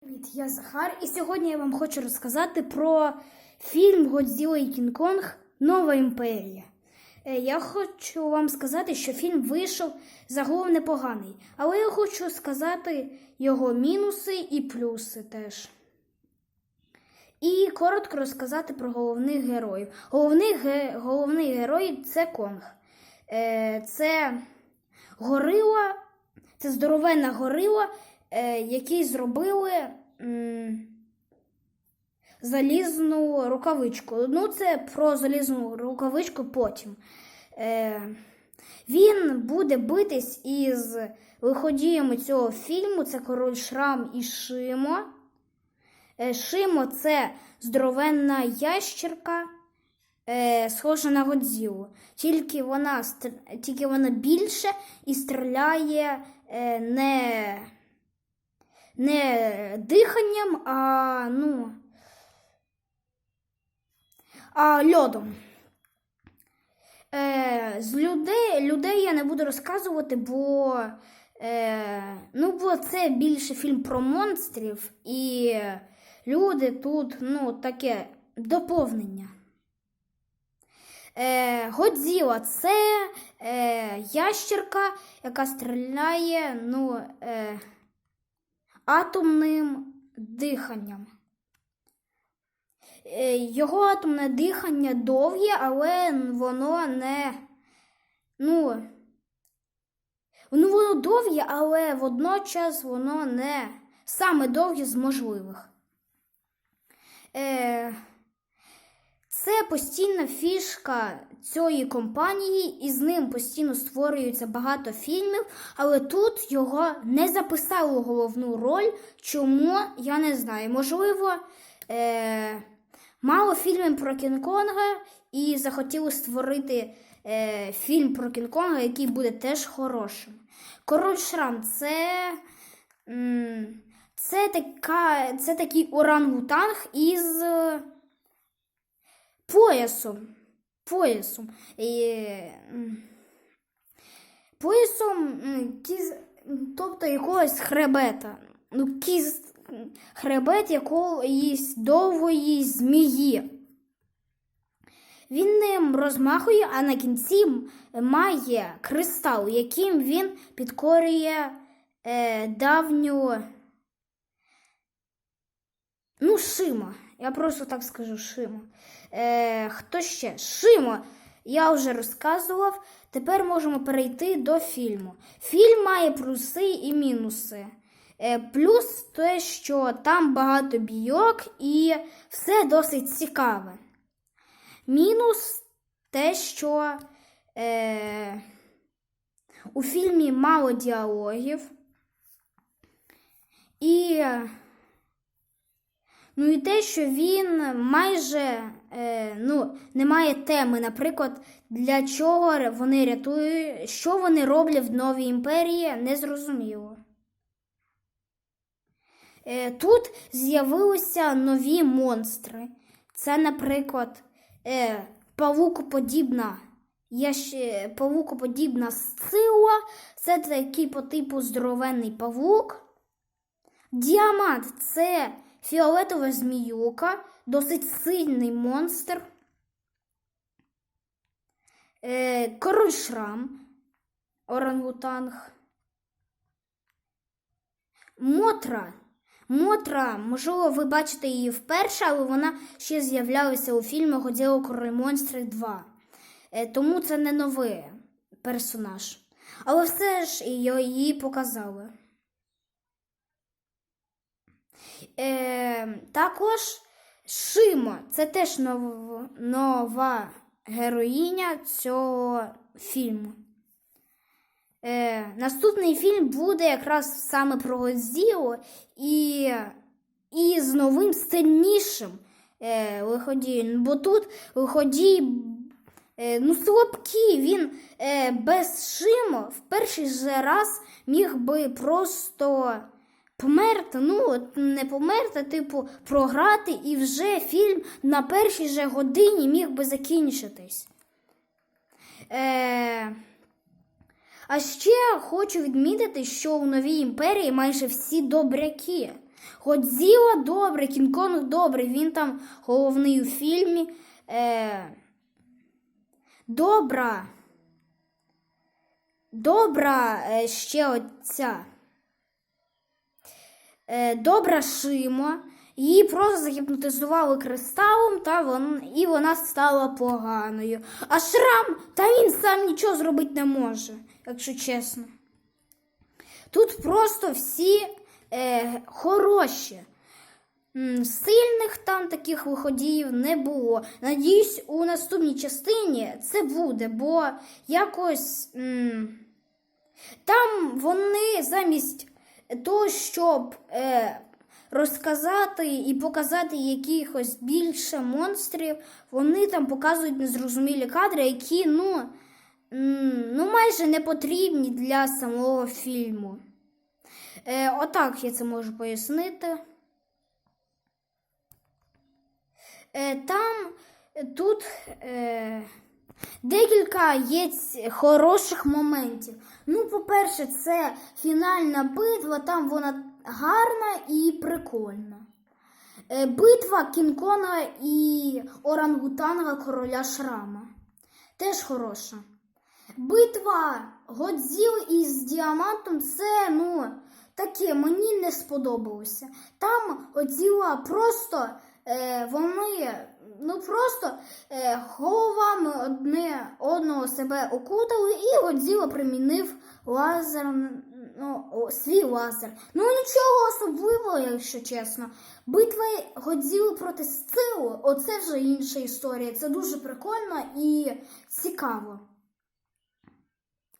Привіт, я Захар, і сьогодні я вам хочу розказати про фільм Годзіла і Кінг-Конг Нова імперія. Е, Я хочу вам сказати, що фільм вийшов загалом непоганий, але я хочу сказати його мінуси і плюси теж. І коротко розказати про головних героїв. Головний, ге- головний герой це Конг. Е, Це горила, це здоровенна горила, е, який зробили залізну рукавичку. Ну, це про залізну рукавичку потім. Е, він буде битись із виходіями цього фільму: це король Шрам і Шимо. Е, Шимо це здоровенна ящерка, схожа на Годзілу. Тільки вона, тільки вона більше і стріляє не, не диханням, а, ну, а льодом. Е, з людей, людей я не буду розказувати, бо, е, ну, бо це більше фільм про монстрів, і люди тут ну, таке доповнення. Е, Годзіла це е, ящерка, яка стріляє ну, е, атомним диханням. Е, Його атомне дихання довге, але воно не. Ну, ну воно довге, але водночас воно не саме довге з можливих. Е, це постійна фішка цієї компанії, і з ним постійно створюється багато фільмів, але тут його не записали головну роль. Чому я не знаю. Можливо, е, мало фільмів про Кінг-Конга і захотіли створити е, фільм про Кінг-Конга, який буде теж хорошим. Король Шрам це. м, Це, така, це такий орангутанг із поясом. Поясом. І, поясом, кіз, тобто якогось хребета. Ну, кіз, хребет якоїсь довгої змії. Він ним розмахує, а на кінці має кристал, яким він підкорює е, давню. Ну, Шима. Я просто так скажу Шима. Е, хто ще? Шимо. Я вже розказував. Тепер можемо перейти до фільму. Фільм має плюси і мінуси. Е, плюс те, що там багато бійок і все досить цікаве. Мінус те, що е, у фільмі мало діалогів. І Ну і те, що він майже е, ну, не має теми, наприклад, для чого вони рятують, що вони роблять в новій імперії, незрозуміло. Е, тут з'явилися нові монстри. Це, наприклад, е, павукоподібна. Є ще павукоподібна сила, це такий по типу здоровенний павук. Діамант це фіолетова зміюка, досить сильний монстр. Е, король шрам, орангутанг. Мотра. Мотра, можливо, ви бачите її вперше, але вона ще з'являлася у фільмі Годзілла Король монстри 2. Е, тому це не новий персонаж. Але все ж її показали. Е, також Шимо це теж нов, нова героїня цього фільму. Е, наступний фільм буде якраз саме про Годзілу і, і з новим сильнішим е, лиходієм. Бо тут лиходій е, ну, слабкий, він е, без Шимо в перший же раз міг би просто померти, ну, не померти, типу, програти, і вже фільм на першій же годині міг би закінчитись. Е... А ще хочу відмітити, що у новій імперії майже всі добряки. Годзіла добрий, Кінг-Конг добрий, він там головний у фільмі. Е, добра. Добра е, ще оця. Е, добра Шима. Її просто загіпнотизували кристалом, та вон, і вона стала поганою. А шрам, та він сам нічого зробити не може, якщо чесно. Тут просто всі е, хороші. Сильних там таких виходів не було. Надіюсь, у наступній частині це буде, бо якось м, там вони замість того, щоб е, розказати і показати якихось більше монстрів, вони там показують незрозумілі кадри, які ну, ну майже не потрібні для самого фільму. Е, отак я це можу пояснити. Е, там тут е, декілька є хороших моментів. Ну, по-перше, це фінальна битва, там вона гарна і прикольна. Е, битва Кінкона і Орангутанга короля Шрама. Теж хороша. Битва Годзіл із діамантом це, ну, таке мені не сподобалося. Там Годзіла просто вони ну просто е, головами одне одного себе окутали, і Годзіла примінив лазер, ну, свій лазер. Ну нічого особливого, якщо чесно. Битва Годзіли проти Сцилу, оце вже інша історія. Це дуже прикольно і цікаво.